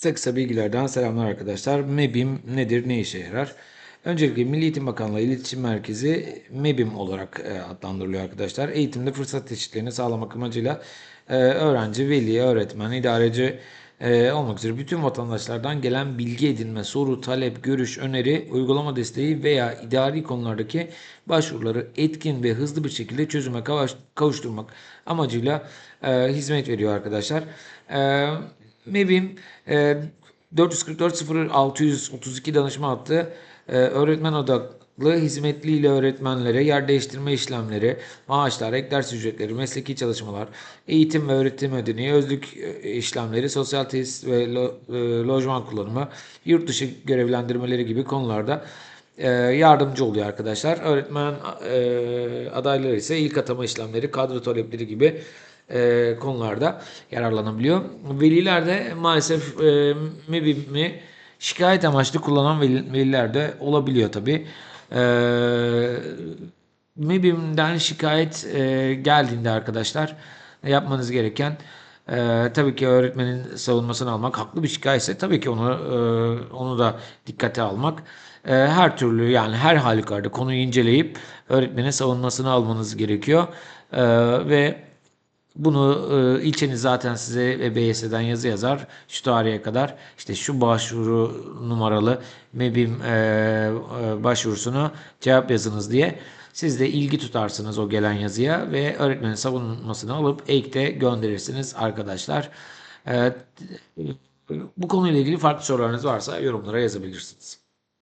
Kısa kısa bilgilerden selamlar arkadaşlar. MEBİM nedir, ne işe yarar? Öncelikle Milli Eğitim Bakanlığı İletişim Merkezi MEBİM olarak e, adlandırılıyor arkadaşlar. Eğitimde fırsat eşitliğini sağlamak amacıyla e, öğrenci, veli, öğretmen, idareci e, olmak üzere bütün vatandaşlardan gelen bilgi edinme, soru, talep, görüş, öneri, uygulama desteği veya idari konulardaki başvuruları etkin ve hızlı bir şekilde çözüme kavuşturmak amacıyla hizmet veriyor arkadaşlar. E, MEBİM e, 444 0632 danışma hattı e, öğretmen odaklı hizmetliyle öğretmenlere yer değiştirme işlemleri, maaşlar, ek ders ücretleri, mesleki çalışmalar, eğitim ve öğretim ödeneği, özlük e, işlemleri, sosyal tesis ve lo- e, lojman kullanımı, yurt dışı görevlendirmeleri gibi konularda e, yardımcı oluyor arkadaşlar. Öğretmen e, adayları ise ilk atama işlemleri, kadro talepleri gibi e, konularda yararlanabiliyor. Veliler de maalesef e, MEBİM'i şikayet amaçlı kullanan veli- veliler de olabiliyor tabi. E, MEBİM'den şikayet e, geldiğinde arkadaşlar yapmanız gereken e, tabii ki öğretmenin savunmasını almak. Haklı bir şikayetse tabii ki onu e, onu da dikkate almak. E, her türlü yani her halükarda konuyu inceleyip öğretmenin savunmasını almanız gerekiyor. E, ve bunu e, ilçeniz zaten size EBS'den yazı yazar. Şu tarihe kadar işte şu başvuru numaralı MEBİM e, e, başvurusunu cevap yazınız diye. Siz de ilgi tutarsınız o gelen yazıya ve öğretmenin savunmasını alıp ekte gönderirsiniz arkadaşlar. E, bu konuyla ilgili farklı sorularınız varsa yorumlara yazabilirsiniz.